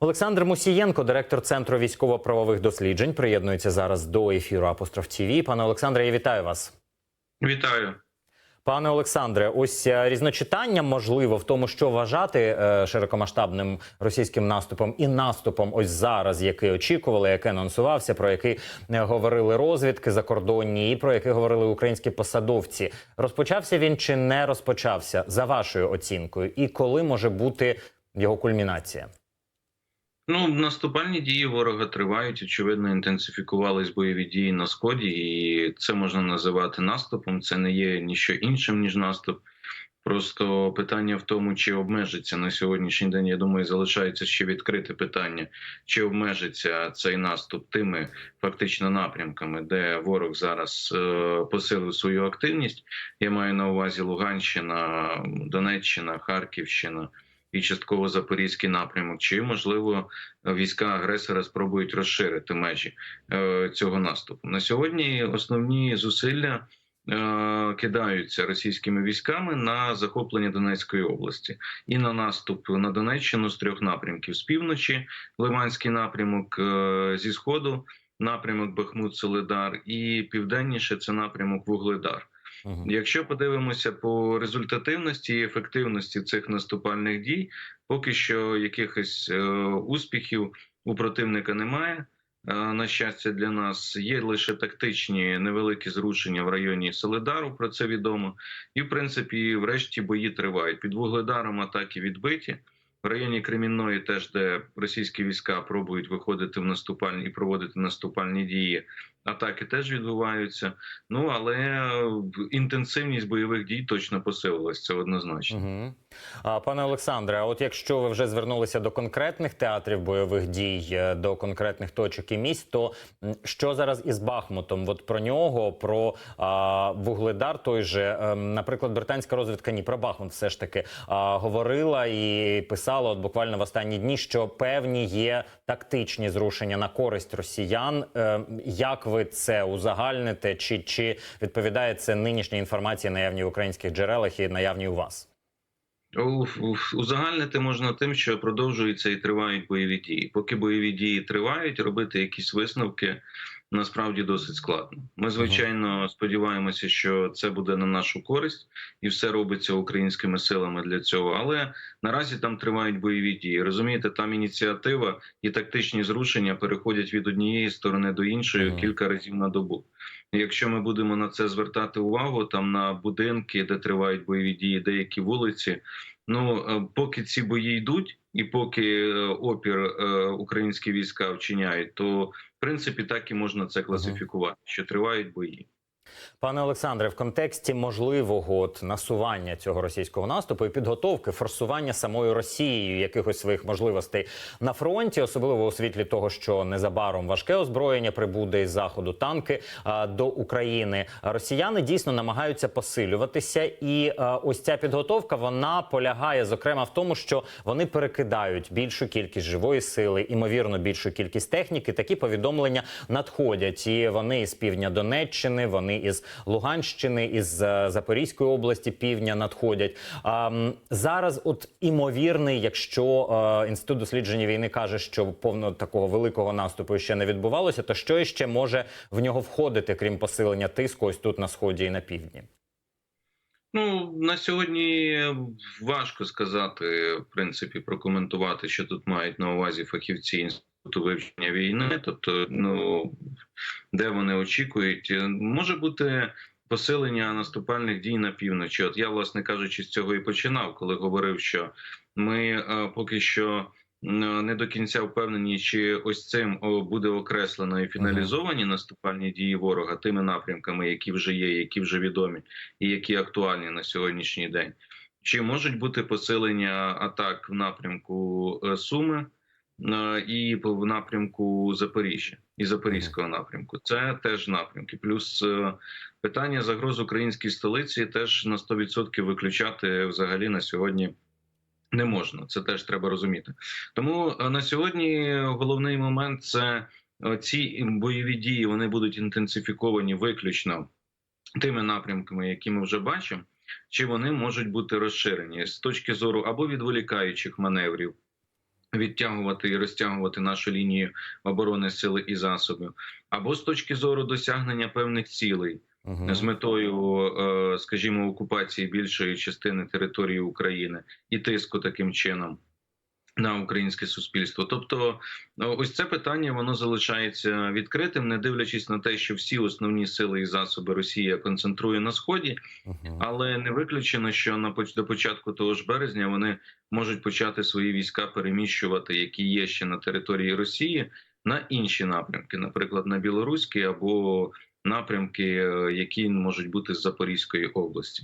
Олександр Мусієнко, директор центру військово-правових досліджень, приєднується зараз до ефіру Апостроф ТІВІ. Пане Олександре, я вітаю вас. Вітаю. Пане Олександре, ось е, різночитання можливо в тому, що вважати е, широкомасштабним російським наступом і наступом, ось зараз, який очікували, який анонсувався, про який е, говорили розвідки закордонні, і про який говорили українські посадовці. Розпочався він чи не розпочався за вашою оцінкою, і коли може бути його кульмінація? Ну, наступальні дії ворога тривають. Очевидно, інтенсифікувались бойові дії на сході, і це можна називати наступом. Це не є ніщо іншим ніж наступ. Просто питання в тому, чи обмежиться на сьогоднішній день. Я думаю, залишається ще відкрите питання, чи обмежиться цей наступ тими фактично напрямками, де ворог зараз е, посилив свою активність. Я маю на увазі Луганщина, Донеччина, Харківщина і частково Запорізький напрямок, чи можливо війська агресора спробують розширити межі е, цього наступу на сьогодні. Основні зусилля е, кидаються російськими військами на захоплення Донецької області і на наступ на Донеччину з трьох напрямків: з півночі, Лиманський напрямок, е, зі сходу, напрямок Бахмут Солидар, і південніше це напрямок Вугледар. Угу. Якщо подивимося по результативності і ефективності цих наступальних дій, поки що якихось е, успіхів у противника немає. Е, на щастя, для нас є лише тактичні невеликі зрушення в районі Солидару. Про це відомо, і в принципі, врешті бої тривають. Під вугледаром атаки відбиті. В районі Кремінної, теж де російські війська пробують виходити в наступальні і проводити наступальні дії, атаки теж відбуваються. Ну але е, інтенсивність бойових дій точно посилилась. Це однозначно. Угу. А, пане Олександре, а от якщо ви вже звернулися до конкретних театрів бойових дій, е, до конкретних точок і місць, то що зараз із Бахмутом? От про нього, про а, Вугледар, той же, ем, наприклад, британська розвідка ні про Бахмут все ж таки а, говорила і писала от буквально в останні дні, що певні є тактичні зрушення на користь росіян. Ем, як ви це узагальните? Чи, чи відповідає це нинішній інформація наявній в українських джерелах і наявній у вас? Узагальнити можна тим, що продовжуються і тривають бойові дії. Поки бойові дії тривають, робити якісь висновки насправді досить складно. Ми звичайно сподіваємося, що це буде на нашу користь, і все робиться українськими силами для цього. Але наразі там тривають бойові дії. Розумієте, там ініціатива і тактичні зрушення переходять від однієї сторони до іншої кілька разів на добу. Якщо ми будемо на це звертати увагу, там на будинки, де тривають бойові дії, деякі вулиці. Ну е, поки ці бої йдуть, і поки е, опір е, українські війська вчиняють, то в принципі так і можна це класифікувати, що тривають бої. Пане Олександре, в контексті можливого от насування цього російського наступу і підготовки форсування самою Росією якихось своїх можливостей на фронті, особливо у світлі того, що незабаром важке озброєння прибуде із заходу танки а, до України. Росіяни дійсно намагаються посилюватися, і а, ось ця підготовка вона полягає зокрема в тому, що вони перекидають більшу кількість живої сили, імовірно, більшу кількість техніки. Такі повідомлення надходять, і вони із півдня Донеччини, вони із Луганщини, із е, Запорізької області півдня надходять. Зараз, от імовірний, якщо е, інститут дослідження війни каже, що повно такого великого наступу ще не відбувалося, то що ще може в нього входити, крім посилення тиску, ось тут на сході і на півдні? Ну на сьогодні важко сказати, в принципі, прокоментувати, що тут мають на увазі фахівці інституту вивчення війни. Тобто, ну де вони очікують, може бути посилення наступальних дій на півночі. От я, власне кажучи, з цього і починав, коли говорив, що ми е, поки що. Не до кінця впевнені, чи ось цим буде окреслено і фіналізовані наступальні дії ворога тими напрямками, які вже є, які вже відомі, і які актуальні на сьогоднішній день. Чи можуть бути посилення атак в напрямку е, Суми і в напрямку Запоріжжя і Запорізького напрямку? Це теж напрямки. Плюс е, питання загроз українській столиці теж на 100% виключати взагалі на сьогодні. Не можна, це теж треба розуміти. Тому е, на сьогодні головний момент це е, ці бойові дії вони будуть інтенсифіковані виключно тими напрямками, які ми вже бачимо, чи вони можуть бути розширені з точки зору або відволікаючих маневрів, відтягувати і розтягувати нашу лінію оборони сили і засобів, або з точки зору досягнення певних цілей з метою, е, скажімо, окупації більшої частини території України і тиску таким чином на українське суспільство. Тобто, ну, ось це питання воно залишається відкритим, не дивлячись на те, що всі основні сили і засоби Росія концентрує на сході, але не виключено, що на поч- до початку того ж березня вони можуть почати свої війська переміщувати, які є ще на території Росії, на інші напрямки, наприклад, на білоруський або напрямки, е, які можуть бути з Запорізької області.